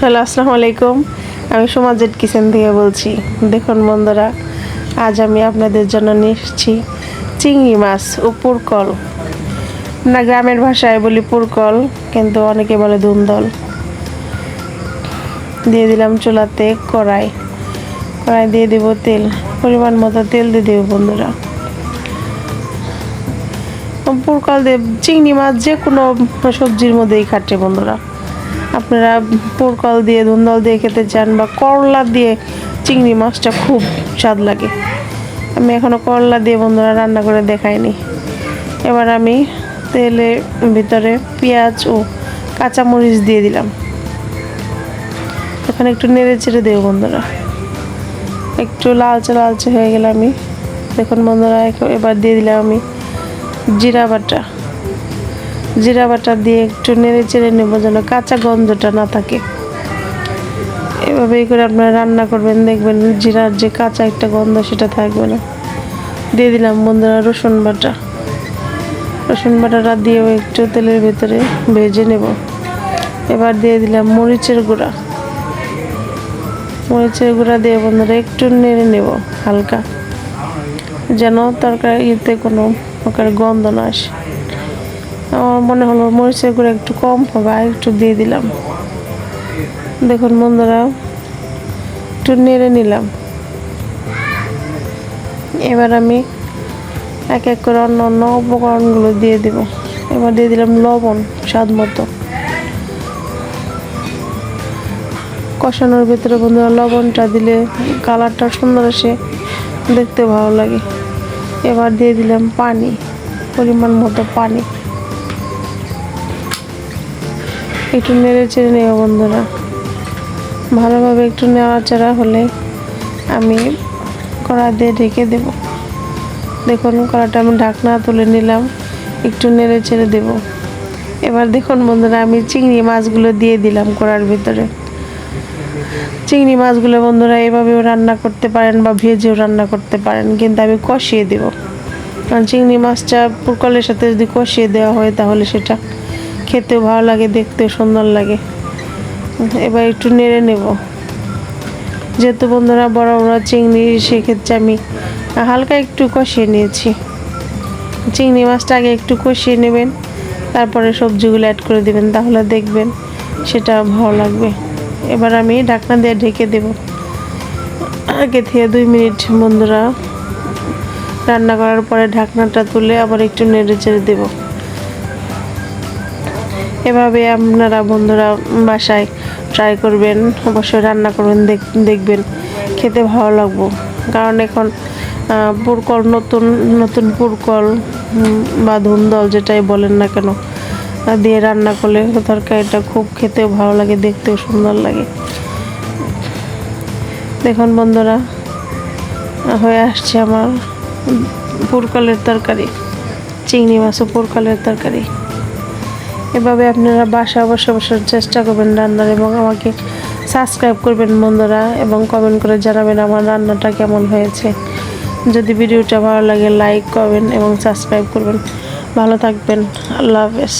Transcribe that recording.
Hello, আসসালামু আলাইকুম। আমি সমাজের কিচেন থেকে বলছি। দেখুন বন্ধুরা, আজ আমি আপনাদের জন্য নিয়ে চিংড়ি মাছ ও পুরকল। না, গ্রামের ভাষায় বলি পুরকল, কিন্তু অনেকে বলে ধুন্দল দিয়ে দিলাম চুলাতে কড়াই। কড়াই দিয়ে দেবো তেল। পরিমাণ মতো তেল দিয়ে দেবো বন্ধুরা। পুরকল দিয়ে চিংড়ি মাছ যে কোনো সবজির মধ্যেই খাটে বন্ধুরা। আপনারা পোরকল দিয়ে, ধুন্দল দিয়ে খেতে চান বা করলা দিয়ে চিংড়ি মাছটা খুব স্বাদ লাগে। আমি এখনও করলা দিয়ে বন্ধুরা রান্না করে দেখাইনি। এবার আমি তেলের ভিতরে পেঁয়াজ ও কাঁচামরিচ দিয়ে দিলাম। এখানে একটু নেড়ে চেড়ে দেবো বন্ধুরা। একটু লালচে লালচে হয়ে গেলে আমি, দেখুন বন্ধুরা এবার দিয়ে দিলাম আমি জিরা বাটা। জিরা বাটা দিয়ে একটু নেড়ে চেড়ে নেব যেন কাঁচা গন্ধটা না থাকে। এভাবেই করে আপনারা রান্না করবেন, দেখবেন জিরার যে কাঁচা একটা গন্ধ সেটা থাকবে না। দিয়ে দিলাম বন্ধুরা রসুন বাটা। রসুন বাটাটা দিয়েও একটু তেলের ভেতরে ভেজে নেব। এবার দিয়ে দিলাম মরিচের গুঁড়া। মরিচের গুঁড়া দিয়ে বন্ধুরা একটু নেড়ে নেব হালকা। যেন তরকারিতে কোনো প্রকার গন্ধ না আসে। আমার মনে হলো মরিচের গুঁড়ো একটু কম হবে, আর একটু দিয়ে দিলাম। দেখুন বন্ধুরা, একটু নেড়ে নিলাম। এবার আমি এক এক করে অন্য অন্য উপকরণগুলো দিয়ে দিব। এবার দিয়ে দিলাম লবণ স্বাদ মতো। কষানোর ভিতরে বন্ধুরা লবণটা দিলে কালারটা সুন্দর আসে, দেখতে ভালো লাগে। এবার দিয়ে দিলাম পানি, পরিমাণ মতো পানি। একটু নেড়ে চেড়ে নেব বন্ধুরা। ভালোভাবে একটু নেড়াচাড়া হলে আমি কড়া দিয়ে ঢেকে দেব। দেখুন, কড়াটা আমি ঢাকনা তুলে নিলাম, একটু নেড়ে চেড়ে দেব। এবার দেখুন বন্ধুরা, আমি চিংড়ি মাছগুলো দিয়ে দিলাম কড়ার ভিতরে। চিংড়ি মাছগুলো বন্ধুরা, এভাবেও রান্না করতে পারেন বা ভেজেও রান্না করতে পারেন, কিন্তু আমি কষিয়ে দেব। কারণ চিংড়ি মাছটা পুরকলের সাথে যদি কষিয়ে দেওয়া হয় তাহলে সেটা খেতেও ভালো লাগে, দেখতেও সুন্দর লাগে। এবার একটু নেড়ে নেব। যেহেতু বন্ধুরা বড় বড় চিংড়ি, সেক্ষেত্রে আমি হালকা একটু কষিয়ে নিয়েছি। চিংড়ি মাছটা আগে একটু কষিয়ে নেবেন, তারপরে সবজিগুলো অ্যাড করে দেবেন, তাহলে দেখবেন সেটা ভালো লাগবে। এবার আমি ঢাকনা দিয়ে ঢেকে দেব। আগে থেকে দুই মিনিট বন্ধুরা রান্না করার পরে ঢাকনাটা তুলে আবার একটু নেড়ে চেড়ে দেবো। এভাবে আপনারা বন্ধুরা বাসায় ট্রাই করবেন, অবশ্যই রান্না করবেন, দেখ- দেখবেন। খেতে ভালো লাগবো। কারণ এখন পুরকল নতুন নতুন পুরকল বা ধুন্দল যেটাই বলেন না কেন দিয়ে রান্না করলে তরকারিটা খুব খেতেও ভালো লাগে, দেখতেও সুন্দর লাগে। দেখুন বন্ধুরা, হয়ে আসছে আমার পুরকলের তরকারি, চিংড়ি মাছ পুরকলের তরকারি। এভাবে আপনারা বাসা বসে বসার চেষ্টা করবেন রান্নার এবং আমাকে সাবস্ক্রাইব করবেন বন্ধুরা এবং কমেন্ট করে জানাবেন আমার রান্নাটা কেমন হয়েছে। যদি ভিডিওটা ভালো লাগে লাইক করবেন এবং সাবস্ক্রাইব করবেন। ভালো থাকবেন। আল্লাহ হাফেজ।